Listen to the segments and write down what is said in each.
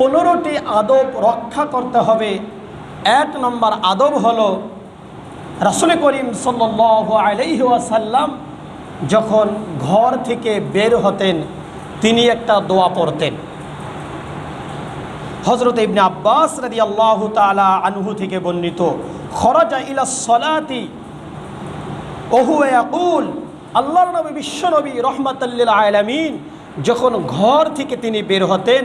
পনেরোটি আদব রক্ষা করতে হবে। এক নম্বর আদব হলো রাসুল করিম ওয়াসাল্লাম যখন ঘর থেকে বের হতেন, তিনি একটা দোয়া পড়তেন। হজরত ইবনে আব্বাস রাদি আল্লাহ তালা আনহু থেকে বর্ণিত, খরজা ইলা সলাতি, ওহু ইয়াকুল, আল্লাহর নবী বিশ্বনবী রহমাতাল্লিল আলামিন, যখন ঘর থেকে তিনি বের হতেন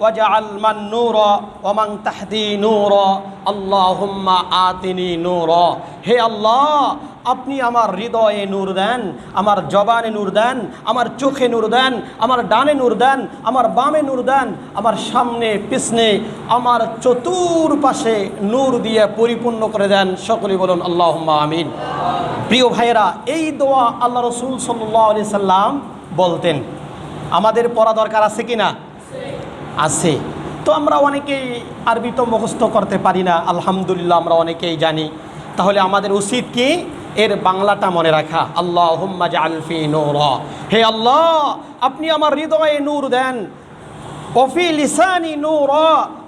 واجعل من نورا ومن تحتي نورا اللهم آتني نورا হে আল্লাহ আপনি আমার হৃদয়ে নূর দেন আমার জবানে নূর দেন আমার চোখে নূর দেন আমার ডানে নূর দেন আমার বামে নূর দেন আমার সামনে পিছনে আমার চতুর্পাশে নূর দিয়ে পরিপূর্ণ করে দেন সকলেই বলুন আল্লাহ আমিন প্রিয় ভাইয়েরা এই দোয়া আল্লাহ রসুল সাল্লাহ আলি সাল্লাম বলতেন আমাদের পড়া দরকার আছে কি না আছে। তো আমরা অনেকেই আরবি তো মুখস্থ করতে পারি না, আলহামদুলিল্লাহ আমরা অনেকেই জানি। তাহলে আমাদের উচিত কি? এর বাংলাটা মনে রাখা। আল্লাহ হুম্মা আলফি নূর। হে আল্লাহ, আপনি আমার হৃদয়ে নূর দেন। অফি লিসানি নূর,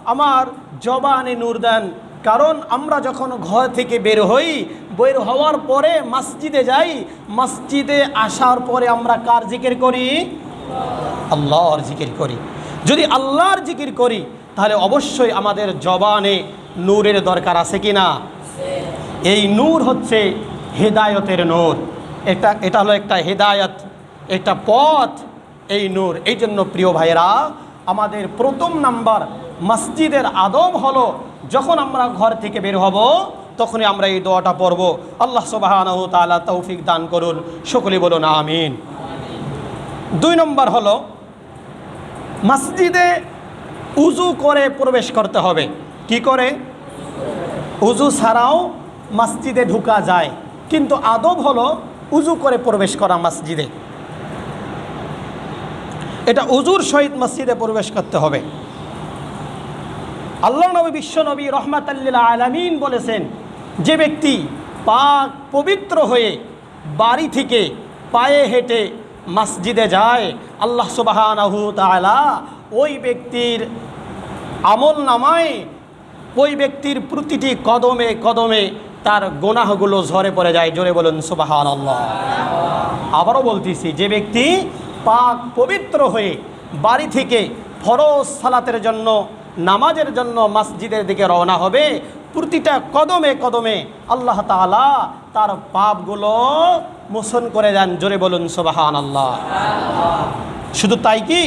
আমার জবানে নূর দেন। কারণ আমরা যখন ঘর থেকে বের হই, বের হওয়ার পরে মসজিদে যাই, মসজিদে আসার পরে আমরা কার জিকির করি? আল্লাহর জিকির করি। যদি আল্লাহর জিকির করি, তাহলে অবশ্যই আমাদের জবানে নূরের দরকার আছে কি না এই নূর হচ্ছে হেদায়তের নূর। এটা এটা হলো একটা হেদায়ত, একটা পথ এই নূর। এই জন্য প্রিয় ভাইয়েরা, আমাদের প্রথম নাম্বার মসজিদের আদব হলো, যখন আমরা ঘর থেকে বের হব, তখনই আমরা এই দোয়াটা পড়ব। আল্লাহ সুবাহ তালা তৌফিক দান করুন। সকলে বলুন আমিন। দুই নম্বর হলো মসজিদে উজু করে প্রবেশ করতে হবে। কি করে? উজু ছাড়াও মসজিদে ঢুকা যায়। কিন্তু আদব হলো উজু করে প্রবেশ করা মসজিদে। এটা উজুর সহিত মসজিদে প্রবেশ করতে হবে। আল্লাহ নবী বিশ্ব নবী রহমাতাল্লিল্লা আলামিন বলেছেন, যে ব্যক্তি পাক পবিত্র হয়ে বাড়ি থেকে পায়ে হেঁটে মসজিদে যায়, আল্লাহ তালা ওই ব্যক্তির আমল নামায়, ওই ব্যক্তির প্রতিটি কদমে কদমে তার গোনাহগুলো ঝরে পড়ে যায়। জোরে বলুন সুবাহান আল্লাহ আবারও বলতেছি, যে ব্যক্তি পাক পবিত্র হয়ে বাড়ি থেকে ফরজ সালাতের জন্য, নামাজের জন্য মসজিদের দিকে রওনা হবে, প্রতিটা কদমে কদমে আল্লাহ তালা তার পাপগুলো মোচন করে দেন, জোরে বলুন সোবাহান আল্লাহ শুধু তাই কি?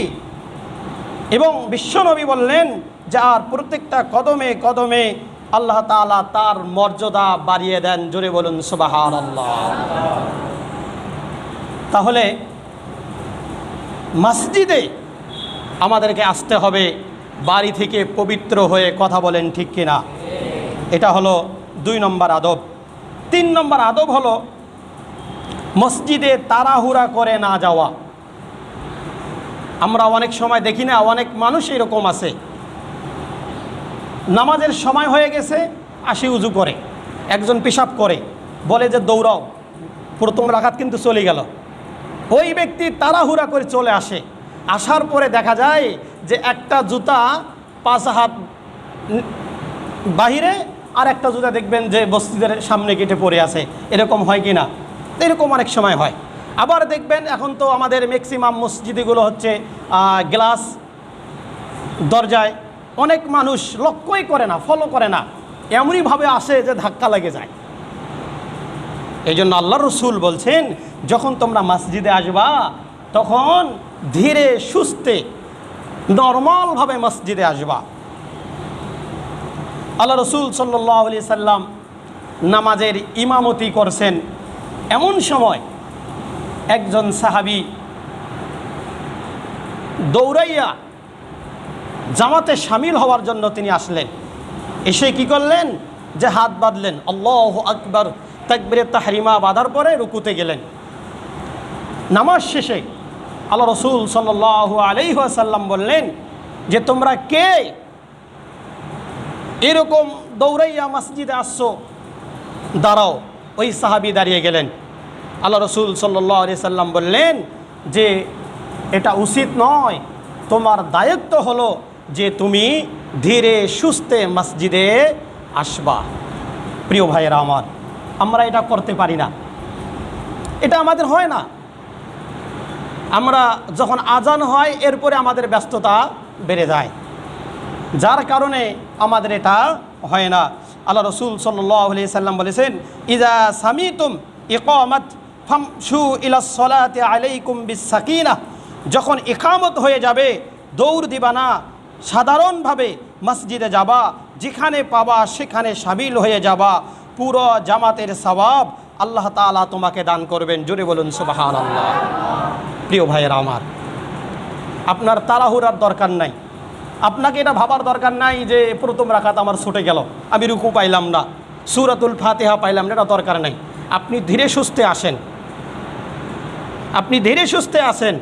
এবং বিশ্বনবী বললেন যে আর প্রত্যেকটা কদমে কদমে আল্লাহ তালা তার মর্যাদা বাড়িয়ে দেন, জোরে বলুন সোবাহান আল্লাহ তাহলে মসজিদে আমাদেরকে আসতে হবে, বাড়ি থেকে পবিত্র হয়ে কথা বলেন ঠিক কিনা? এটা হলো দুই নম্বর আদব। তিন নম্বর আদব হলো মসজিদে তাড়াহুড়া করে না যাওয়া। আমরা অনেক সময় দেখি না, অনেক মানুষ এরকম আছে। নামাজের সময় হয়ে গেছে, আসি উজু করে, একজন পেশাব করে, বলে যে দৌড়াও, প্রথম রাখাত কিন্তু চলে গেল। ওই ব্যক্তি তাড়াহুড়া করে চলে আসে। আসার পরে দেখা যায় যে একটা জুতা পাঁচ হাত বাহিরে আর একটা জুতা দেখবেন যে বস্তিদের সামনে কেটে পড়ে আছে। এরকম হয় কি না এরকম অনেক সময় হয়। আবার দেখবেন এখন তো আমাদের ম্যাক্সিমাম মসজিদগুলো হচ্ছে গ্লাস দরজায় অনেক মানুষ লক্ষ্যই করে না ফলো করে না। এমনইভাবে আসে যে ধাক্কা লেগে যায়। এই জন্য আল্লাহ রসুল বলছেন, যখন তোমরা মসজিদে আসবা, তখন ধীরে সুস্থে, নর্মালভাবে মসজিদে আসবা। আল্লাহ রসুল সাল্লাহ আলি সাল্লাম নামাজের ইমামতি করছেন। এমন সময় একজন সাহাবি দৌড়াইয়া জামাতে সামিল হওয়ার জন্য তিনি আসলেন। এসে কি করলেন? যে হাত বাঁধলেন। আল্লাহ আকবর, তাকবিরে তাহরিমা বাঁধার পরে রুকুতে গেলেন। নামাজ শেষে আল্লাহ রসুল সাল্লাহ আলাইসাল্লাম বললেন যে, তোমরা কে? এরকম দৌড়াইয়া মসজিদে আসছো? দাঁড়াও। ওই সাহাবি দাঁড়িয়ে গেলেন। আল্লাহ রসুল সাল্লাহ আলি সাল্লাম বললেন যে, এটা উচিত নয়। তোমার দায়িত্ব হলো যে তুমি ধীরে সুস্থে মসজিদে আসবা। প্রিয় ভাইয়েরা আমার, আমরা এটা করতে পারি না। এটা আমাদের হয় না। আমরা যখন আজান হয়, এরপরে আমাদের ব্যস্ততা বেড়ে যায়। যার কারণে আমাদের এটা হয় না। আল্লাহ রসুল সাল্লি সাল্লাম বলেছেন ইজা সামিতুম ইকমত ফামশু ইলাসলাতে আলাইকুম বিসাকিনা। যখন একামত হয়ে যাবে, দৌড় দিবা না। সাধারণভাবে মসজিদে যাবা, যেখানে পাবা সেখানে সামিল হয়ে যাবা। পুরো জামাতের সবাব আল্লাহ তাআলা তোমাকে দান করবেন। জোরে বলুন সুবাহান আল্লাহ প্রিয় ভাইয়েরা আমার, আপনার তাড়াহুড়ার দরকার নাই। আপনাকে এটা ভাবার দরকার নাই যে প্রথম রাখাত আমার ছুটে গেল, আমি রুকু পাইলাম না। সুরাতুল ফাতেহা পাইলাম না, এটা দরকার নাই। আপনি ধীরে সুস্থে আসেন। আপনি ধীরে সুস্থে আছেন।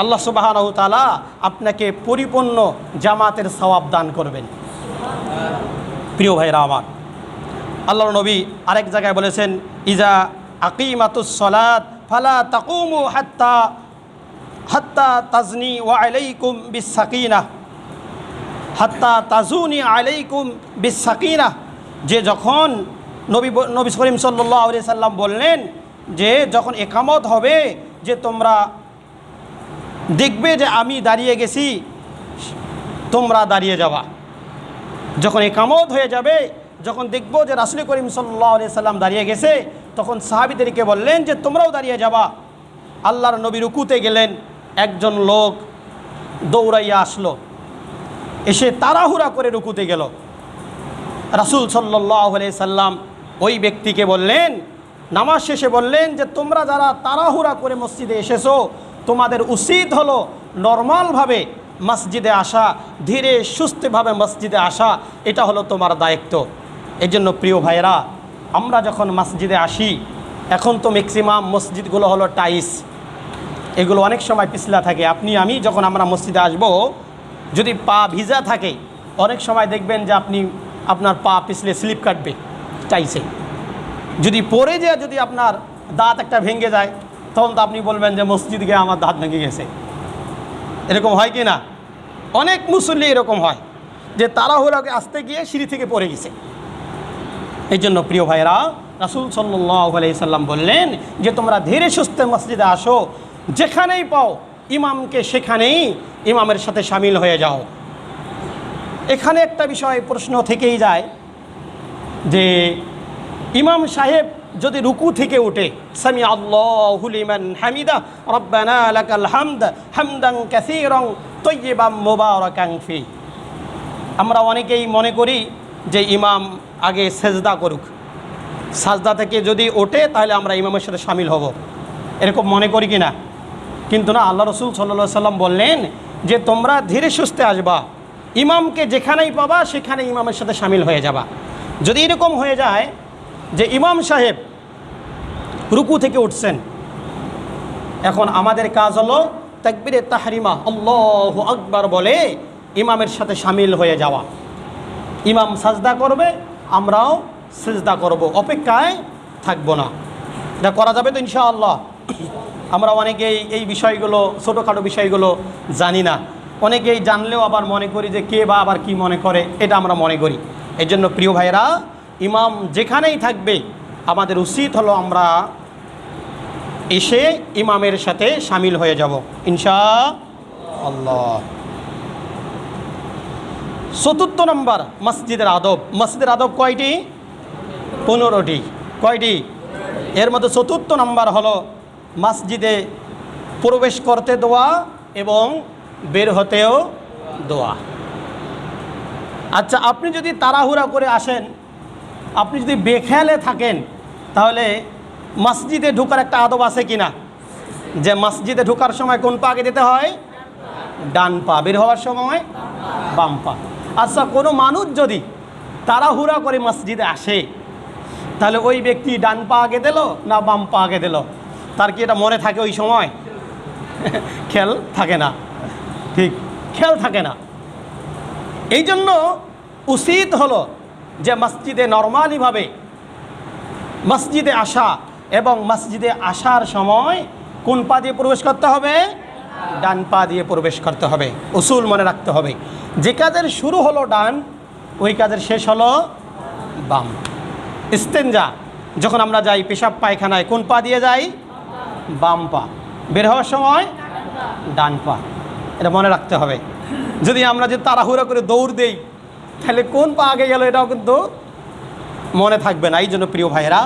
আল্লাহ সুবাহানহ তালা আপনাকে পরিপূর্ণ জামাতের সওয়াব দান করবেন। প্রিয় ভাইরা আমার আল্লাহ নবী আরেক জায়গায় বলেছেন, ইজা আকিমাতুস সলাত ফালা তাকুমু হাত্তা হাত্তা তাজনি ওয়া আলাইকুম বিসাকিনা হাত্তা তাজুনি আলাইকুম বিসাকিনা যে যখন নবী নবী করিম সাল্লাহ আলি সাল্লাম বললেন যে যখন একামত হবে যে তোমরা দেখবে যে আমি দাঁড়িয়ে গেছি, তোমরা দাঁড়িয়ে যাবা। যখন একামত হয়ে যাবে, যখন দেখব যে রাসুল করিম সাল্লাহ আলি সাল্লাম দাঁড়িয়ে গেছে, তখন সাহাবিদেরকে বললেন যে তোমরাও দাঁড়িয়ে যাবা। আল্লাহর নবী রুকুতে গেলেন, একজন লোক দৌড়াইয়া আসলো। এসে তাড়াহুড়া করে রুকুতে গেল। রাসুল সাল্লাহ সাল্লাম ওই ব্যক্তিকে বললেন নামাজ শেষে বললেন যে, তোমরা যারা তাড়াহুড়া করে মসজিদে এসেছ, তোমাদের উচিত হলো নর্মালভাবে মসজিদে আসা, ধীরে সুস্থভাবে মসজিদে আসা। এটা হলো তোমার দায়িত্ব। এই জন্য প্রিয় ভাইয়েরা, আমরা যখন মসজিদে আসি, এখন তো ম্যাক্সিমাম মসজিদগুলো হলো টাইস এগুলো অনেক সময় পিছলা থাকে। আপনি, আমি যখন আমরা মসজিদে আসব, যদি পা ভিজা থাকে, অনেক সময় দেখবেন যে, আপনি আপনার পা পিছলে স্লিপ কাটবে চাইছে যদি পরে যায়, যদি আপনার দাঁত একটা ভেঙে যায়, তখন তো আপনি বলবেন যে মসজিদ গিয়ে আমার দাঁত ভেঙে গেছে। এরকম হয় কি না? অনেক মুসল্লি এরকম হয় যে তাড়াহুড়াকে আসতে গিয়ে সিঁড়ি থেকে পড়ে গেছে। এই জন্য প্রিয় ভাইরা রাসুল সাল্লাম বললেন যে, তোমরা ধীরে সুস্থে মসজিদে আসো, যেখানেই পাও, ইমামকে সেখানেই ইমামের সাথে সামিল হয়ে যাও। এখানে একটা বিষয় প্রশ্ন থেকেই যায় যে ইমাম সাহেব যদি রুকু থেকে উঠে সামি আল্লাহুলিমান হামিদা, রব্বানা লাকাল হামদ হামদাং কাসীরাং তৈয়িবাম মুবারাকাং ফি। আমরা অনেকেই মনে করি যে ইমাম আগে সেজদা করুক। সাজদা থেকে যদি ওঠে, তাহলে আমরা ইমামের সাথে সামিল হব। এরকম মনে করি কি না কিন্তু না, আল্লাহ রসুল সাল্লা সাল্লাম বললেন যে, তোমরা ধীরে সুস্থে আসবা। ইমামকে যেখানেই পাবা সেখানে ইমামের সাথে সামিল হয়ে যাবা। যদি এরকম হয়ে যায় যে ইমাম সাহেব রুকু থেকে উঠছেন। এখন আমাদের কাজ হলো তাকবিরে তাহরিমা, আল্লাহ আকবার বলে ইমামের সাথে সামিল হয়ে যাওয়া। ইমাম সাজদা করবে, আমরাও সেজদা করব, অপেক্ষায় থাকব না। এটা করা যাবে তো ইনশাআল্লাহ। আমরা অনেকেই এই বিষয়গুলো, ছোটোখাটো বিষয়গুলো জানি না। অনেকেই জানলেও আবার মনে করি যে কে বা আবার কি মনে করে, এটা আমরা মনে করি। এই জন্য প্রিয় ভাইয়েরা ইমাম যেখানেই থাকবে, আমাদের উচিত হলো আমরা এসে ইমামের সাথে সামিল হয়ে যাব। ইনশা আল্লাহ। চতুর্থ নম্বর, মসজিদের আদব। মসজিদের আদব কয়টি? পনেরোটি। কয়টি? এর মধ্যে চতুর্থ নম্বর হলো মসজিদে প্রবেশ করতে দোয়া এবং বের হতেও দোয়া। আচ্ছা আপনি যদি তাড়াহুড়া করে আসেন আপনি যদি বেখেয়ালে থাকেন, তাহলে মসজিদে ঢোকার একটা আদব আছে কি না যে মসজিদে ঢোকার সময় কোন পা আগে দিতে হয়? ডান পা। বের হওয়ার সময় বাম পা। আচ্ছা কোনো মানুষ যদি তাড়াহুড়া করে মসজিদে আসে, তাহলে ওই ব্যক্তি ডান পা আগে দিল না বাম পা আগে দিল? তার কি এটা মনে থাকে ওই সময়? খেল থাকে না। ঠিক খেল থাকে না। এই জন্য উচিত হলো যে মসজিদে নর্মালিভাবে মসজিদে আসা এবং মসজিদে আসার সময় কোন পা দিয়ে প্রবেশ করতে হবে? ডান পা দিয়ে প্রবেশ করতে হবে। উসুল মনে রাখতে হবে। যে কাজের শুরু হলো ডান, ওই কাজের শেষ হলো বাম। ইস্তেঞ্জা যখন আমরা যাই পেশাব পায়খানায়, কোন পা দিয়ে যাই? বাম পা। বের হওয়ার সময় ডান পা। এটা মনে রাখতে হবে। যদি আমরা যে তাড়াহুড়া করে দৌড় দেই তাহলে কোন পা আগে গেল এটাও কিন্তু মনে থাকবে না। এই জন্য প্রিয় ভাইয়েরা,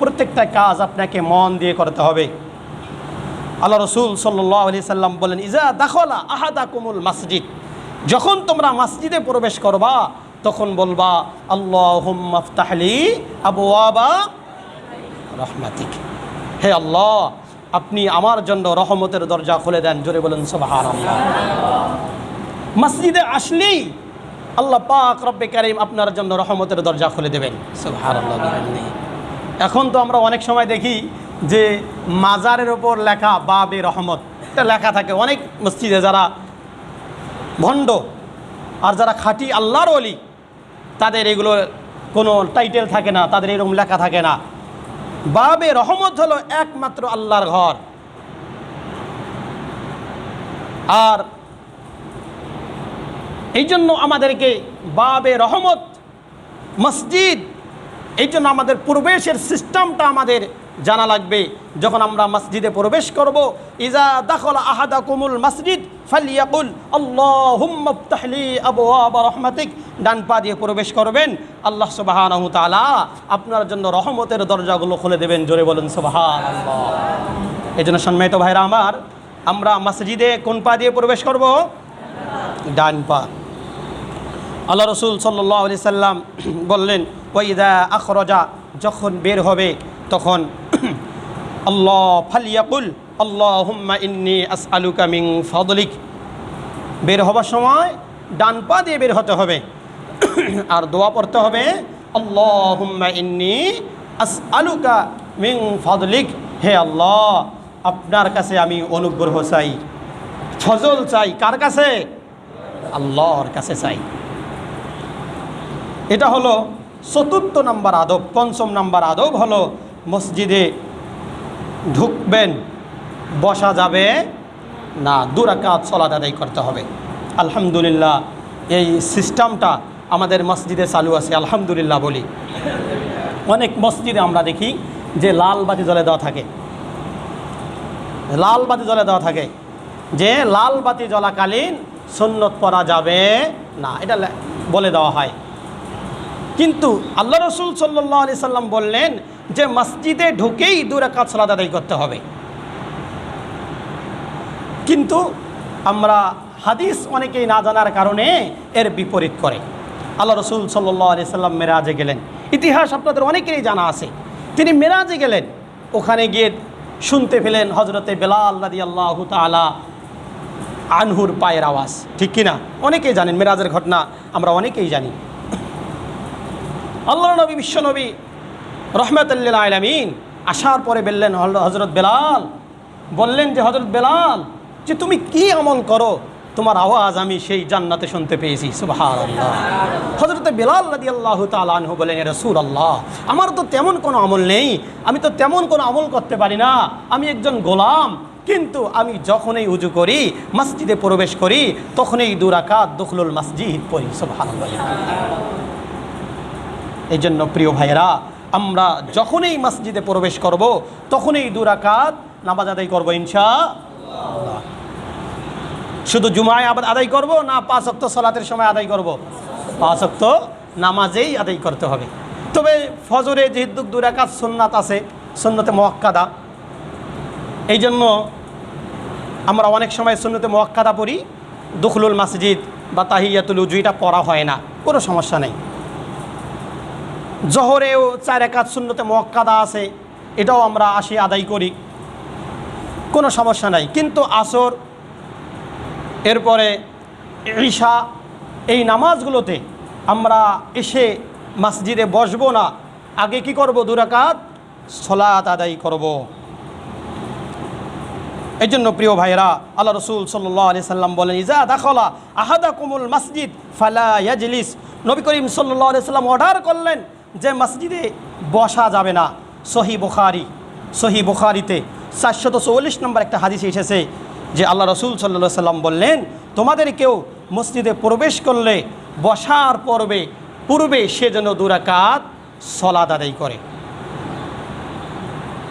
প্রত্যেকটা কাজ আপনাকে মন দিয়ে করতে হবে। আল্লাহ রসুল সাল্লাহ আলি সাল্লাম বলেন, ইজা দাখলা আহাদা কুমুল মসজিদ। যখন তোমরা মসজিদে প্রবেশ করবা, তখন বলবা আল্লাহ আবু আবা রহমাতিক। হে আল্লাহ, আপনি আমার জন্য রহমতের দরজা খুলে দেন। জোরে বলেন সোবাহার আল্লাহ মসজিদে আসলেই আল্লাহ পাক রব্বে কারিম আপনার জন্য রহমতের দরজা খুলে দেবেন। এখন তো আমরা অনেক সময় দেখি যে মাজারের ওপর লেখা বাবে রহমত। এটা লেখা থাকে অনেক মসজিদে যারা ভণ্ড আর যারা খাঁটি আল্লাহর অলি তাদের এগুলো কোনো টাইটেল থাকে না, তাদের এরকম লেখা থাকে না। বাবে রহমত হলো একমাত্র আল্লাহর ঘর। আর এই জন্য আমাদেরকে বাবে রহমত, মসজিদ এই জন্য আমাদের প্রবেশের সিস্টেমটা আমাদের জানা লাগবে। যখন আমরা মসজিদে প্রবেশ করব, ইজা দাখল আহাদা কুমুল মসজিদ ফালিয়াকুল আল্লাহুম্মাফতাহলি আবওয়াব রহমাতিক। ডান পা দিয়ে প্রবেশ করবেন। আল্লাহ সুবহানাহু তাআলা আপনার জন্য রহমতের দরজাগুলো খুলে দেবেন। জোরে বলেন, সুবহানাল্লাহ। এই জন্য সম্মানিত ভাইরা আমার, আমরা মসজিদে কোন পা দিয়ে প্রবেশ করব? ডান পা। আল্লাহ রসুল সাল্লাহ আলি সাল্লাম বললেন ওইদা আখরজা, যখন বের হবে, তখন আল্লাহ ফালিয়াকুল আল্লাহ হুম্মা ইন্নি আস আলুকা মিং ফদলিক। বের হবার সময় ডান পা দিয়ে বের হতে হবে। আর দোয়া পড়তে হবে আল্লাহ হুম্মা ইন্নি আস আলুকা মিং ফদলিক। হে আল্লাহ, আপনার কাছে আমি অনুগ্রহ চাই। ফজল চাই। কার কাছে? আল্লাহর কাছে চাই। এটা হলো চতুর্থ নাম্বার আদব, পঞ্চম নাম্বার আদব হলো মসজিদে ঢুকবেন, বসা যাবে না দুরাকাত সলাত আদায় করতে হবে। আলহামদুলিল্লাহ, এই সিস্টেমটা আমাদের মসজিদে চালু আছে, আলহামদুলিল্লাহ বলি। অনেক মসজিদে আমরা দেখি যে লাল বাতি জ্বলে দেওয়া থাকে। লাল বাতি জ্বলে দেওয়া থাকে। যে লাল বাতি জ্বলাকালীন সুন্নত পরা যাবে না, এটা বলে দেওয়া হয়। কিন্তু আল্লাহ রসুল সাল্লাহ আলি সাল্লাম বললেন যে মসজিদে ঢুকেই দুরাকাত সালাদ আদায় করতে হবে। কিন্তু আমরা হাদিস অনেকেই না জানার কারণে এর বিপরীত করে। আল্লাহ রসুল সাল্লাহ আলি সাল্লাম মেরাজে গেলেন। ইতিহাস আপনাদের অনেকেরই জানা আছে। তিনি মেরাজে গেলেন। ওখানে গিয়ে শুনতে পেলেন হজরতে বেলাল রাদি আল্লাহ তালা আনহুর পায়ের আওয়াজ। ঠিক কিনা? অনেকেই জানেন মেরাজের ঘটনা, আমরা অনেকেই জানি। আল্লাহ নবী বিশ্বনবী রহমতুল্লাহ আলমিন আসার পরে বললেন হজরত বেলাল, বললেন যে হজরত বেলাল, যে তুমি কি আমল করো? তোমার আওয়াজ আমি সেই জান্নাতে শুনতে পেয়েছি সুবাহার আল্লাহ হজরত বেলাল রাদি আল্লাহ তালু বলেন রসুল আল্লাহ আমার তো তেমন কোনো আমল নেই, আমি তো তেমন কোনো আমল করতে পারি না, আমি একজন গোলাম, কিন্তু আমি যখনই উজু করি, মসজিদে প্রবেশ করি, তখনই দুরাকাত দখলুল মসজিদ পড়ি সুবাহান এই জন্য প্রিয় ভাইয়েরা, আমরা যখনই মসজিদে প্রবেশ করব, তখনই দুরাকাত নামাজ আদায় করব ইনশা শুধু জুমায় আবার আদায় করব না পাঁচ অক্ত সলাতের সময় আদায় করব? পাঁচ অক্ত নামাজেই আদায় করতে হবে। তবে ফজরে যেহেতু দুরাকাত সুন্নাত আছে, সুন্নতে মোয়াক্কাদা এই জন্য আমরা অনেক সময় সুন্নতে মহাক্কাদা পড়ি। দুখলুল মসজিদ বা তাহিয়াতুল উজু, এটা পড়া হয় না, কোনো সমস্যা নেই। জহরেও চার একাত শূন্যতে মক্কাদা আছে, এটাও আমরা আসি আদায় করি। কোনো সমস্যা নাই। কিন্তু আসর, এরপরে ঈশা, এই নামাজগুলোতে আমরা এসে মসজিদে বসবো না। আগে কি করব? দুরাকাত সলাত আদায় করব। এই জন্য প্রিয় ভাইরা আল্লাহ রসুল সাল্লাহ আলি সাল্লাম বলেন, ইজা দাখলা আহাদা কুমুল মসজিদ ফালা ইয়াজলিস। নবী করিম সাল্লাহ আলি সাল্লাম অর্ডার করলেন যে মসজিদে বসা যাবে না। সহি বুখারি, সহি বুখারিতে চারশত চৌল্লিশ নম্বর একটা হাদিস এসেছে যে আল্লাহ রসুল সাল্লা সাল্লাম বললেন, তোমাদের কেউ মসজিদে প্রবেশ করলে বসার পর্বে, পূর্বে সে যেন দুরাকাত সলাদ আদায় করে।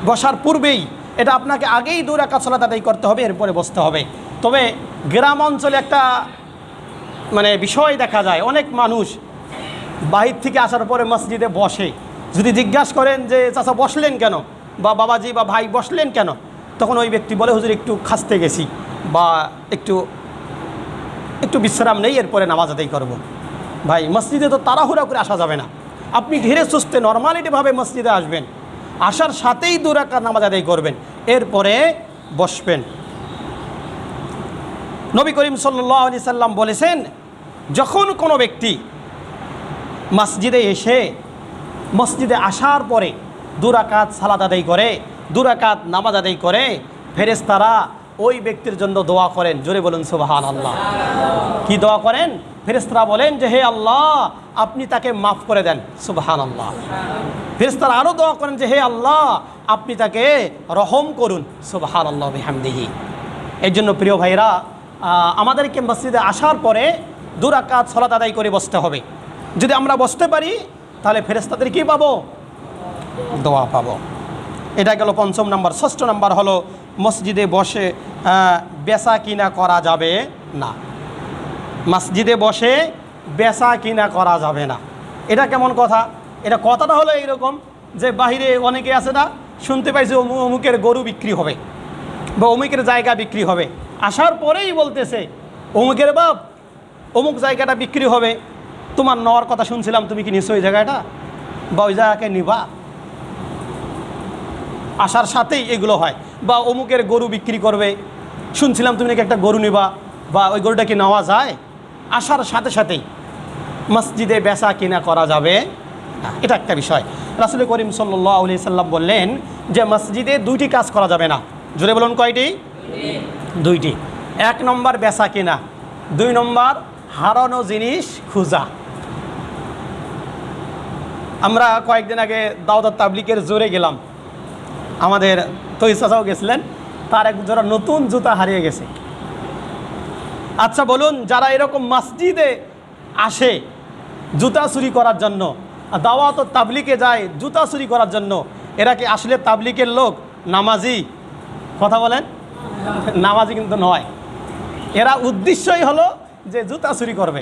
বসার পূর্বেই এটা আপনাকে আগেই দু রাকাত সলাত আদায় করতে হবে, এরপরে বসতে হবে। তবে গ্রাম অঞ্চলে একটা মানে বিষয় দেখা যায়, অনেক মানুষ বাহির থেকে আসার পরে মসজিদে বসে। যদি জিজ্ঞাসা করেন যে, চাচা, বসলেন কেন? বা বাবাজি বা ভাই, বসলেন কেন? তখন ওই ব্যক্তি বলে, হুজুর, একটু খাসতে গেছি বা একটু একটু বিশ্রাম নেই, এরপরে নামাজ আদায় করব। ভাই, মসজিদে তো তাড়াহুড়া করে আসা যাবে না। আপনি ধীরে সুস্থে নর্মালিটিভাবে মসজিদে আসবেন। আসার সাথেই দু রাকাত নামাজ আদায় করবেন। এরপরে বসবেন। নবী করিম সাল্লাহ আলি সাল্লাম বলেছেন, যখন কোনো ব্যক্তি মসজিদে এসে, মসজিদে আসার পরে দুরাকাত সালাদ আদায় করে, দুরাকাত নামাজ আদায় করে, ফেরেশতারা ওই ব্যক্তির জন্য দোয়া করেন। জোরে বলুন সুবাহান আল্লাহ কি দোয়া করেন? ফেরেস্তারা বলেন যে, হে আল্লাহ, আপনি তাকে মাফ করে দেন। সুবাহান আল্লাহ ফেরেস্তারা আরও দোয়া করেন যে, হে আল্লাহ, আপনি তাকে রহম করুন। সুবাহান আল্লাহ বিহামদিহি। এই জন্য প্রিয় ভাইরা আমাদেরকে মসজিদে আসার পরে দুরাকাত সলাত আদায় করে বসতে হবে। যদি আমরা বসতে পারি, তাহলে ফেরেস্তাদের কি পাবো? দোয়া পাবো। এটা গেল পঞ্চম নাম্বার। ষষ্ঠ নাম্বার হলো, মসজিদে বসে বেচা কিনা করা যাবে না। মসজিদে বসে বেচা কিনা করা যাবে না। এটা কেমন কথা? এটা কথাটা হলো এইরকম যে বাহিরে অনেকে আছে না, শুনতে পাইছে অমু অমুকের গরু বিক্রি হবে বা অমুকের জায়গা বিক্রি হবে। আসার পরেই বলতেছে, অমুকের বাপ, অমুক জায়গাটা বিক্রি হবে। তোমার নেওয়ার কথা শুনছিলাম, তুমি কি নিশ্চয় ওই জায়গাটা? বা ওই জায়গাকে নিবা? আসার সাথেই এগুলো হয়। বা অমুকের গরু বিক্রি করবে। শুনছিলাম তুমি নাকি একটা গরু নিবা, বা ওই গরুটা কি নেওয়া যায়? আসার সাথে সাথেই মসজিদে বেচা কিনা করা যাবে? এটা একটা বিষয়। রাসুল করিম সাল্লাহ আলি সাল্লাম বললেন যে মসজিদে দুইটি কাজ করা যাবে না। জোরে বলুন কয়টি? দুইটি। এক নম্বর বেচা কিনা, দুই নম্বর হারানো জিনিস খুঁজা। আমরা কয়েকদিন আগে দাওদার তাবলিকের জোরে গেলাম। আমাদের চাচাও গেছিলেন, তার এক জোড়া নতুন জুতা হারিয়ে গেছে। আচ্ছা বলুন, যারা এরকম মসজিদে আসে জুতা চুরি করার জন্য দাওয়াত তাবলিকে যায় জুতা চুরি করার জন্য, এরা কি আসলে তাবলিকের লোক, নামাজি? কথা বলেন। নামাজি কিন্তু নয়। এরা উদ্দেশ্যই হলো যে জুতা চুরি করবে।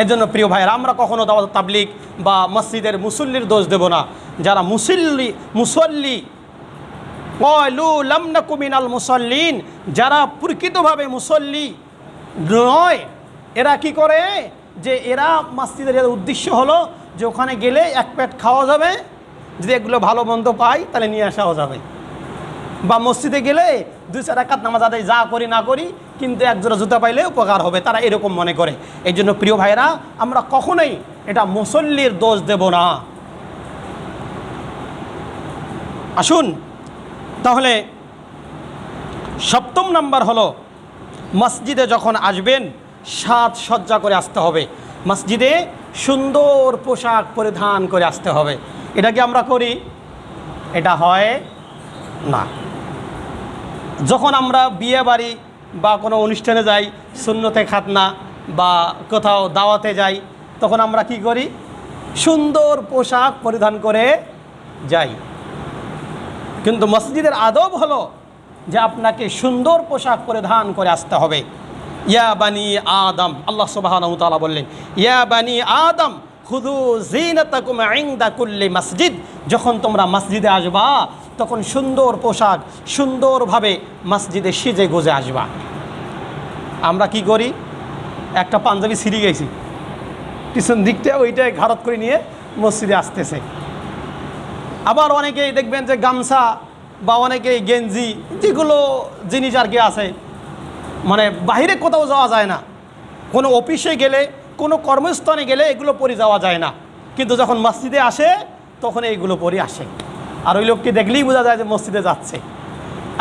এর জন্য প্রিয় ভাইয়েরা, আমরা কখনো দাওয়াত তাবলিক বা মসজিদের মুসল্লির দোষ দেব না। যারা মুসল্লি মুসল্লি কুমিনাল মুসল্লিন, যারা প্রকৃতভাবে মুসল্লি নয়, এরা কি করে? যে এরা মসজিদের এর উদ্দেশ্য হলো যে ওখানে গেলে এক প্যাট খাওয়া যাবে, যদি এগুলো ভালো মন্দ পাই তাহলে নিয়ে আসাও যাবে। বা মসজিদে গেলে দুই চার একাত নামাজ আদায় যা করি না করি কিন্তু একজোড়া জুতা পাইলে উপকার হবে, তারা এরকম মনে করে। এই জন্য প্রিয় ভাইরা আমরা কখনোই এটা মুসল্লির দোষ দেব না। আসুন, তাহলে সপ্তম নাম্বার হলো, মসজিদে যখন আসবেন, সাজ সজ্জা করে আসতে হবে। মসজিদে সুন্দর পোশাক পরিধান করে আসতে হবে। এটা কি আমরা করি? এটা হয় না। যখন আমরা বিয়ে বাড়ি বা কোনো অনুষ্ঠানে যাই শূন্যতে খাতনা বা কোথাও দাওয়াতে যাই, তখন আমরা কি করি? সুন্দর পোশাক পরিধান করে যাই। কিন্তু মসজিদের আদব হলো যে আপনাকে সুন্দর পোশাক পরিধান করে আসতে হবে। ইয়া বানি আদম, আল্লাহ তাআলা বললেন, ইয়া বানি আদম খুদু জিনাতাকুম কুল্লি মসজিদ। যখন তোমরা মসজিদে আসবা তখন সুন্দর পোশাক, সুন্দরভাবে মসজিদে সেজে গোজে আসবা। আমরা কি করি? একটা পাঞ্জাবি ছিঁড়ে গেছি। পিছন দিকটা ওইটাই ঘাড়ত করে নিয়ে মসজিদে আসতেছে। আবার অনেকেই দেখবেন যে গামছা বা অনেকেই গেঞ্জি, যেগুলো জিনিস আর কি আছে মানে বাইরে কোথাও যাওয়া যায় না। কোনো অফিসে গেলে, কোনো কর্মস্থানে গেলে এগুলো পরে যাওয়া যায় না। কিন্তু যখন মসজিদে আসে, তখন এইগুলো পরে আসে। আর ওই লোককে দেখলেই বোঝা যায় যে মসজিদে যাচ্ছে।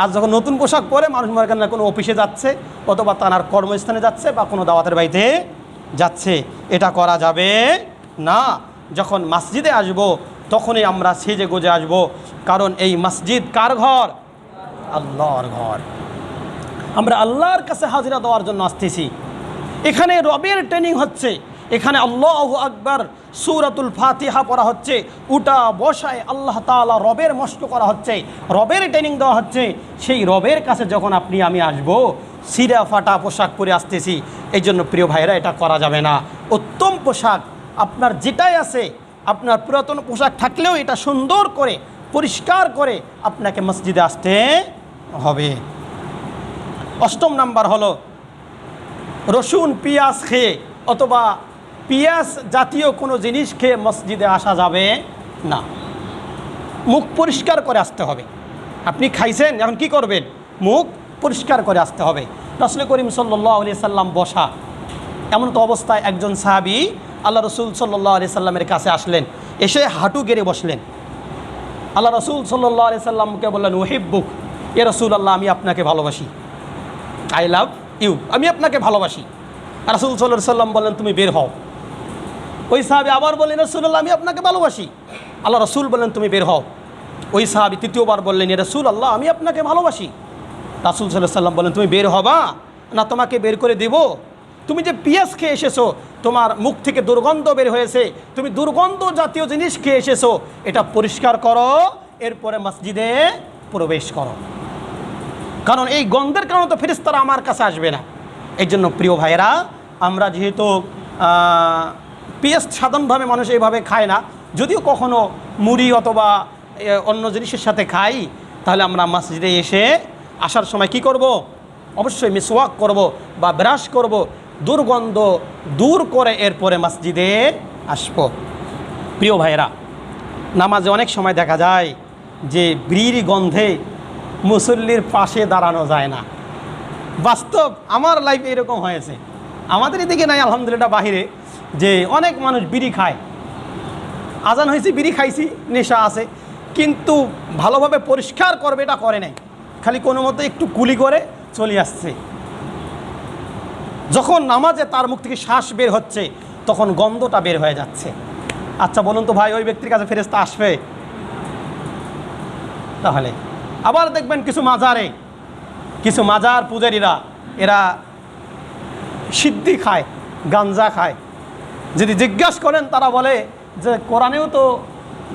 আর যখন নতুন পোশাক পরে মানুষ মনে করেন না কোনো অফিসে যাচ্ছে অথবা তার কর্মস্থানে যাচ্ছে বা কোনো দাওয়াতের বাড়িতে যাচ্ছে। এটা করা যাবে না। যখন মসজিদে আসব তখনই আমরা সেজে গোজে আসব। কারণ এই মসজিদ কার ঘর? আল্লাহর ঘর। আমরা আল্লাহর কাছে হাজিরা দেওয়ার জন্য আসতেছি। এখানে রবের ট্রেনিং হচ্ছে। এখানে আল্লাহ আকবর সুরাতুল ফাতিহা পড়া হচ্ছে, উটা বসায় আল্লাহ তাআলা রবের মস্ত করা হচ্ছে, রবের ট্রেনিং দেওয়া হচ্ছে। সেই রবের কাছে যখন আপনি, আমি আসব, সিরা ফাটা পোশাক পরে আসতেছি এই জন্য প্রিয় ভাইরা এটা করা যাবে না। উত্তম পোশাক আপনার যেটাই আছে, আপনার পুরাতন পোশাক থাকলেও এটা সুন্দর করে, পরিষ্কার করে আপনাকে মসজিদে আসতে হবে। অষ্টম নাম্বার হলো রসুন, পিঁয়াজ খেয়ে অথবা পিঁয়াজ জাতীয় কোনো জিনিস খেয়ে মসজিদে আসা যাবে না। মুখ পরিষ্কার করে আসতে হবে। আপনি খাইছেন, এখন কি করবেন? মুখ পরিষ্কার করে আসতে হবে। রসুল করিম সাল্লাহ আলি সাল্লাম বসা। এমন তো অবস্থায় একজন সাহাবি আল্লাহ রসুল সাল্লাহ আলি সাল্লামের কাছে আসলেন। এসে হাঁটু গেড়ে বসলেন। আল্লাহ রসুল সাল্লাহ আলি সাল্লামকে বললেন ওহিব্বুক এ রসুল আল্লাহ, আমি আপনাকে ভালোবাসি। আই লাভ ইউ আমি আপনাকে ভালোবাসি। রসুল সাল্লাহ সাল্লাম বললেন, তুমি বের হও। ওই সাহাবি আবার বললেন রসুল্লাহ আমি আপনাকে ভালোবাসি। আল্লাহ রসুল বললেন, তুমি বের হও। ওই সাহাবি তৃতীয়বার বললেন রসুল আল্লাহ আমি আপনাকে ভালোবাসি। রাসুল সাল্লাহ সাল্লাম বললেন, তুমি বের হবা, না তোমাকে বের করে দেব। তুমি যে পিঁয়াজ খেয়ে এসেছ, তোমার মুখ থেকে দুর্গন্ধ বের হয়েছে, তুমি দুর্গন্ধ জাতীয় জিনিস খেয়ে এসেছ, এটা পরিষ্কার করো, এরপরে মসজিদে প্রবেশ করো। কারণ এই গন্ধের কারণে তো ফেরিস্তারা আমার কাছে আসবে না। এই জন্য প্রিয় ভাইয়েরা, আমরা যেহেতু পেঁয়াজ সাধারণভাবে মানুষ এইভাবে খায় না। যদিও কখনো মুড়ি অথবা অন্য জিনিসের সাথে খাই, তাহলে আমরা মসজিদে এসে আসার সময় কি করব? অবশ্যই মিসওয়াক করব বা ব্রাশ করব, দুর্গন্ধ দূর করে এরপরে মসজিদে আসব। প্রিয় ভাইয়েরা, নামাজে অনেক সময় দেখা যায় যে বিড়ি গন্ধে মুসল্লির পাশে দাঁড়ানো যায় না। বাস্তব আমার লাইফে এরকম হয়েছে। আমাদের এদিকে নাই, আলহামদুলিল্লাহ, বাহিরে। যে অনেক মানুষ বিড়ি খায়। আজান হয়েছে, বিড়ি খাইছি, নেশা আছে, কিন্তু ভালোভাবে পরিষ্কার করবে এটা করে নাই। খালি কোনো মতো একটু কুলি করে চলে আসছে। যখন নামাজে তার মুখ থেকে শ্বাস বের হচ্ছে, তখন গন্ধটা বের হয়ে যাচ্ছে। আচ্ছা বলুন তো ভাই, ওই ব্যক্তির কাছে ফেরেস্তা আসবে? তাহলে আবার দেখবেন কিছু মাজারে, কিছু মাজার পূজারীরা, এরা সিদ্ধি খায়, গাঞ্জা খায়। যদি জিজ্ঞাসা করেন, তারা বলে যে কোরআনেও তো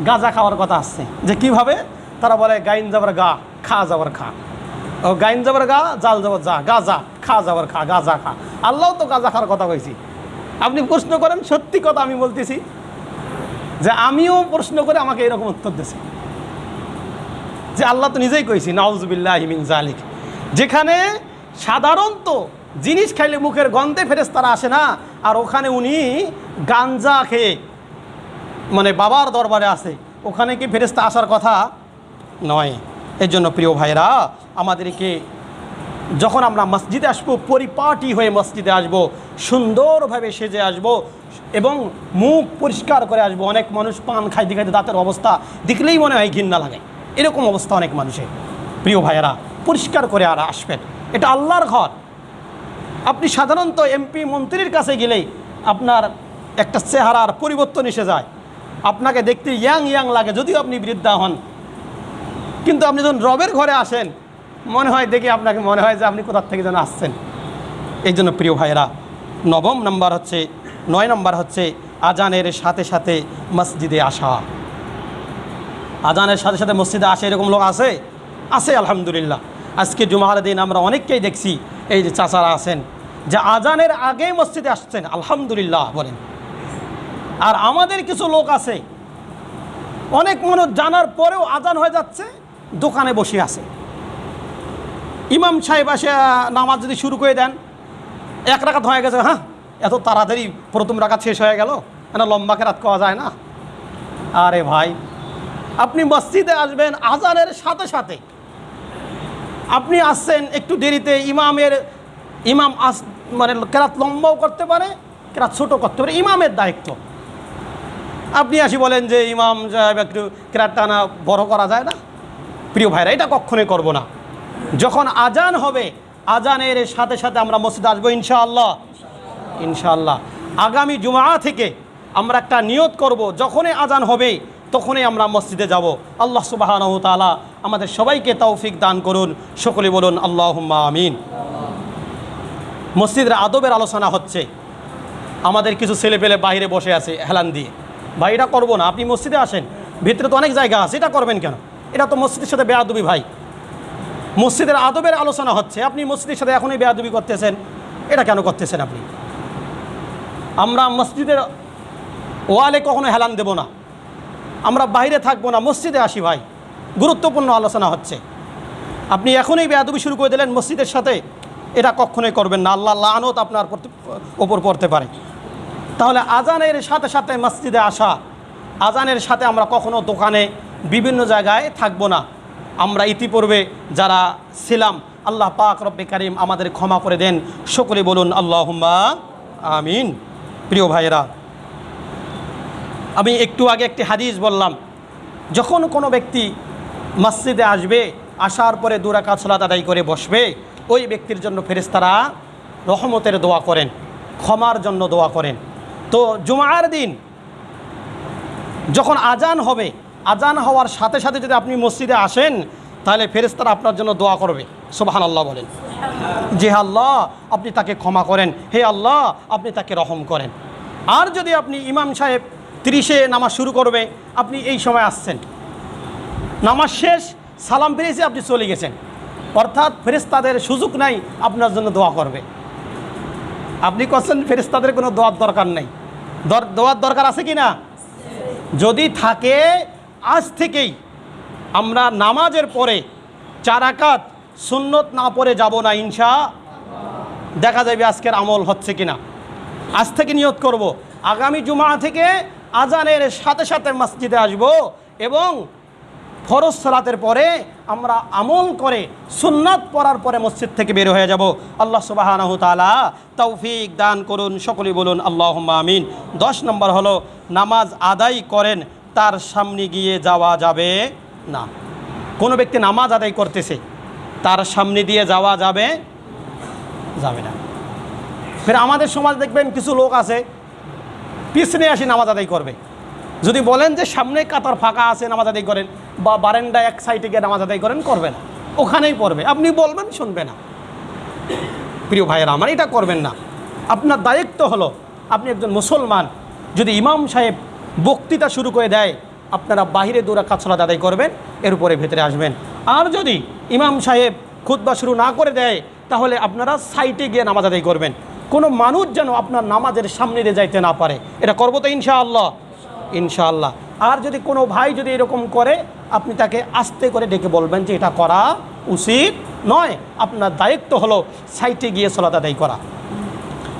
গাঁজা খাওয়ার কথা আসছে যে কীভাবে? তারা বলে, গাইন যাবার গা, খা যাবার খা। ও, গাইন যাবার গা, জাল যাবার যা, গাজা, খা যাবার খা, গাজা খা। আল্লাহ তো গাজা খাওয়ার কথা কইছি। আপনি প্রশ্ন করেন, সত্যি কথা আমি বলতেছি যে আমিও প্রশ্ন করে আমাকে এরকম উত্তর দিছে। যে আল্লাহ তো নিজেই কইছি, নাউজুবিল্লাহ হিমিন জালিক। যেখানে সাধারণত জিনিস খাইলে মুখের গন্ধে ফেরেস তারা আসে না। আর ওখানে উনি গাঞ্জা খেয়ে মানে বাবার দরবারে আসে। ওখানে কি ফেরেস্তা আসার কথা? নয়। এর জন্য প্রিয় ভাইরা আমাদেরকে যখন আমরা মসজিদে আসব, পরিপাটি হয়ে মসজিদে আসব, সুন্দরভাবে সেজে আসব এবং মুখ পরিষ্কার করে আসব, অনেক মানুষ পান খাইতে খাইতে দাঁতের অবস্থা দেখলেই মনে হয় ঘিন্না লাগে। এরকম অবস্থা অনেক মানুষের। প্রিয় ভাইয়েরা, পরিষ্কার করে আর আসবেন। এটা আল্লাহর ঘর। আপনি সাধারণত এমপি মন্ত্রীর কাছে গেলেই আপনার একটা চেহারার পরিবর্তন এসে যায়। আপনাকে দেখতে ইয়াং ইয়াং লাগে, যদিও আপনি বৃদ্ধা হন। কিন্তু আপনি যখন রবের ঘরে আসেন, মনে হয় দেখে আপনাকে মনে হয় যে আপনি কোথার থেকে যেন আসছেন। এই জন্য প্রিয় ভাইয়েরা, নবম নাম্বার হচ্ছে, নয় নাম্বার হচ্ছে আজানের সাথে সাথে মসজিদে আসা। আজানের সাথে সাথে মসজিদে আসে এরকম লোক আছে? আছে, আলহামদুলিল্লাহ। আজকে জুমার দিন আমরা অনেককেই দেখছি এই যে চাচারা আছেন, যে আজানের আগেই মসজিদে আসছেন, আলহামদুলিল্লাহ বলেন। আর আমাদের কিছু লোক আছে, অনেক মানুষ জানার পরেও আজান হয়ে যাচ্ছে, দোকানে বসে আছে। ইমাম সাহেব আসে নামাজ যদি শুরু করে দেন, এক রাখাত হয়ে গেছে হ্যাঁ এত তাড়াতাড়ি প্রথম রাখাত শেষ হয়ে গেল না লম্বা কেরাত করা যায় না? আরে ভাই, আপনি মসজিদে আসবেন আজানের সাথে সাথে। আপনি আসছেন একটু দেরিতে, ইমামের, ইমাম আস মানে কেরাত লম্বাও করতে পারে, কেরাত ছোটো করতে পারে, ইমামের দায়িত্ব। আপনি আসি বলেন যে, ইমাম সাহেব একটু ক্রাটটানা বড় করা যায় না? প্রিয় ভাইরা, এটা কখনোই করব না। যখন আজান হবে, আজানের সাথে সাথে আমরা মসজিদে আসব ইনশাআল্লাহ। ইনশাআল্লাহ। আগামী জুমা থেকে আমরা একটা নিয়ত করব, যখনই আজান হবে তখনই আমরা মসজিদে যাব। আল্লাহ সুবাহানহ তালা আমাদের সবাইকে তৌফিক দান করুন। সকলে বলুন আল্লাহ আমিন। মসজিদের আদবের আলোচনা হচ্ছে। আমাদের কিছু ছেলে পেলে বাইরে বসে আছে হেলান দিয়ে। ভাই, এটা করব না। আপনি মসজিদে আসেন। ভিতরে তো অনেক জায়গা আছে, এটা করবেন কেন? এটা তো মসজিদের সাথে বেয়াদবি ভাই। মসজিদের আদবের আলোচনা হচ্ছে, আপনি মসজিদের সাথে এখনই বেয়াদবি করতেছেন। এটা কেন করতেছেন আপনি? আমরা মসজিদের ওয়ালে কখনো হেলান দেব না। আমরা বাইরে থাকব না, মসজিদে আসি ভাই। গুরুত্বপূর্ণ আলোচনা হচ্ছে। আপনি এখনই বেয়াদবি শুরু করে দিলেন, মসজিদের সাথে এটা কখনোই করবেন না। আল্লাহ লানত আপনার ওপর পড়তে পারে। তাহলে আজানের সাথে সাথে মসজিদে আসা, আজানের সাথে আমরা কখনো দোকানে বিভিন্ন জায়গায় থাকব না। আমরা ইতিপূর্বে যারা ছিলাম, আল্লাহ পাক রব্বে কারিম আমাদের ক্ষমা করে দেন। সকলে বলুন আল্লাহ আমিন। প্রিয় ভাইয়েরা আমি একটু আগে একটি হাদিস বললাম, যখন কোনো ব্যক্তি মসজিদে আসবে, আসার পরে দুরাকাত সালাত আদায় করে বসবে, ওই ব্যক্তির জন্য ফেরেস্তারা রহমতের দোয়া করেন, ক্ষমার জন্য দোয়া করেন। তো জুমার দিন যখন আজান হবে, আজান হওয়ার সাথে সাথে যদি আপনি মসজিদে আসেন, তাহলে ফেরেস্তারা আপনার জন্য দোয়া করবে। সোবাহান আল্লাহ বলেন। যে আল্লাহ, আপনি তাকে ক্ষমা করেন। হে আল্লাহ, আপনি তাকে রহম করেন। আর যদি আপনি ইমাম সাহেব তিরিশে নামাজ শুরু করবে। আপনি এই সময় আসছেন। নামাজ শেষ, সালাম পেয়েছে, আপনি চলে গেছেন। অর্থাৎ ফেরেস্তাদের সুযোগ নাই, আপনার জন্য দোয়া করবে। আপনি করছেন ফেরেস্তাদের কোনো দোয়ার দরকার নেই। দোয়ার দরকার আছে কি না যদি থাকে, আজ থেকেই আমরা নামাজের পরে চারাকাত সুন্নত না পড়ে যাব না, ইনশা দেখা যাবে আজকের আমল হচ্ছে কিনা। আজ থেকে নিয়ত করব। আগামী জুমা থেকে আজানের সাথে সাথে মসজিদে আসব এবং ফরজ সালাতের পরে আমরা আমল করে সুন্নাত পড়ার পরে মসজিদ থেকে বের হয়ে যাব। আল্লাহ সুবাহানাহ তালা তৌফিক দান করুন, সকলেই বলুন আল্লাহ আমিন। দশ নম্বর হলো, নামাজ আদায় করেন, তার সামনে গিয়ে যাওয়া যাবে না। কোনো ব্যক্তি নামাজ আদায় করতেছে, তার সামনে দিয়ে যাওয়া যাবে যাবে না। ফের আমাদের সমাজ দেখবেন কিছু লোক আছে পিছনে আসি, নামাজ আদায় করবে। যদি বলেন যে সামনে কাতার ফাঁকা আছে, নামাজ আদায় করেন বা বারেন্ডা এক সাইডে গিয়ে নামাজ আদায় করেন, করবে না। ওখানেই পড়বে। আপনি বলবেন, শুনবে না। প্রিয় ভাইয়েরা আমার, এটা করবেন না। আপনার দায়িত্ব হলো, আপনি একজন মুসলমান, যদি ইমাম সাহেব বক্তৃতা শুরু করে দেয়, আপনারা বাহিরে দৌড়া কাছলাত আদায় করবেন, এর উপরে ভেতরে আসবেন। আর যদি ইমাম সাহেব খুতবা শুরু না করে দেয়, তাহলে আপনারা সাইটে গিয়ে নামাজ আদায় করবেন। কোনো মানুষ যেন আপনার নামাজের সামনে দিয়ে যাইতে না পারে। এটা করব তো ইনশাআল্লাহ। ইনশাআল্লাহ। আর যদি কোনো ভাই যদি এরকম করে, আপনি তাকে আস্তে করে ডেকে বলবেন যে এটা করা উচিত নয়। আপনার দায়িত্ব হলো সাইটে গিয়ে সলাত আদায় করা।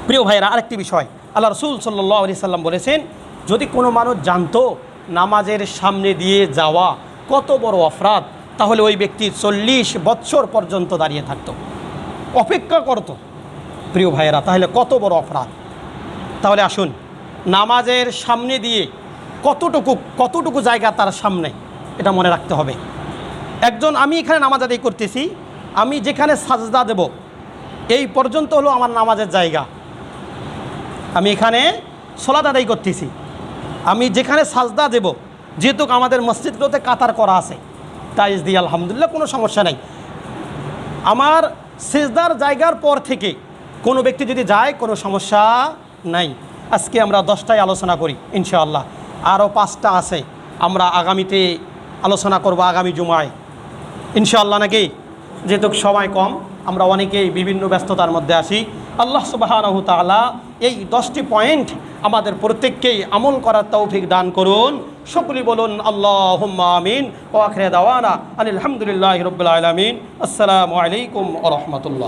প্রিয় ভাইয়েরা, আরেকটি বিষয়। আল্লাহ রসুল সাল্লাহ আলি সাল্লাম বলেছেন, যদি কোনো মানুষ জানতো নামাজের সামনে দিয়ে যাওয়া কত বড় অপরাধ তাহলে ওই ব্যক্তি চল্লিশ বৎসর পর্যন্ত দাঁড়িয়ে থাকতো। অপেক্ষা করতো। প্রিয় ভাইয়েরা, তাহলে কত বড় অপরাধ? তাহলে আসুন, নামাজের সামনে দিয়ে কতটুকু কতটুকু জায়গা তার সামনে, এটা মনে রাখতে হবে। একজন, আমি এখানে নামাজ আদায় করতেছি, আমি যেখানে সাজদা দেব, এই পর্যন্ত হলো আমার নামাজের জায়গা। আমি এখানে সলাদ আদায় করতেছি। আমি যেখানে সাজদা দেব, যেহেতু আমাদের মসজিদগুলোতে কাতার করা আছে টাইজ দিয়ে আলহামদুলিল্লাহ কোনো সমস্যা নেই। আমার সেজদার জায়গার পর থেকে কোনো ব্যক্তি যদি যায়, কোনো সমস্যা নাই। আজকে আমরা দশটায় আলোচনা করি, ইনশাআল্লাহ। আরও পাঁচটা আছে, আমরা আগামীতে আলোচনা করব আগামী জুমায়। ইনশাআল্লাহ নাকি? যেহেতু সময় কম, আমরা অনেকেই বিভিন্ন ব্যস্ততার মধ্যে আসি আল্লাহ সুবাহানহু তাআলা এই দশটি পয়েন্ট আমাদের প্রত্যেককেই আমল করার তৌফিক দান করুন। সকলেই বলুন আল্লাহ আমিন। ও আখরে দাওয়ানা আলহামদুলিল্লাহ রবিল আসসালামু আলাইকুম রহমতুল্লাহ।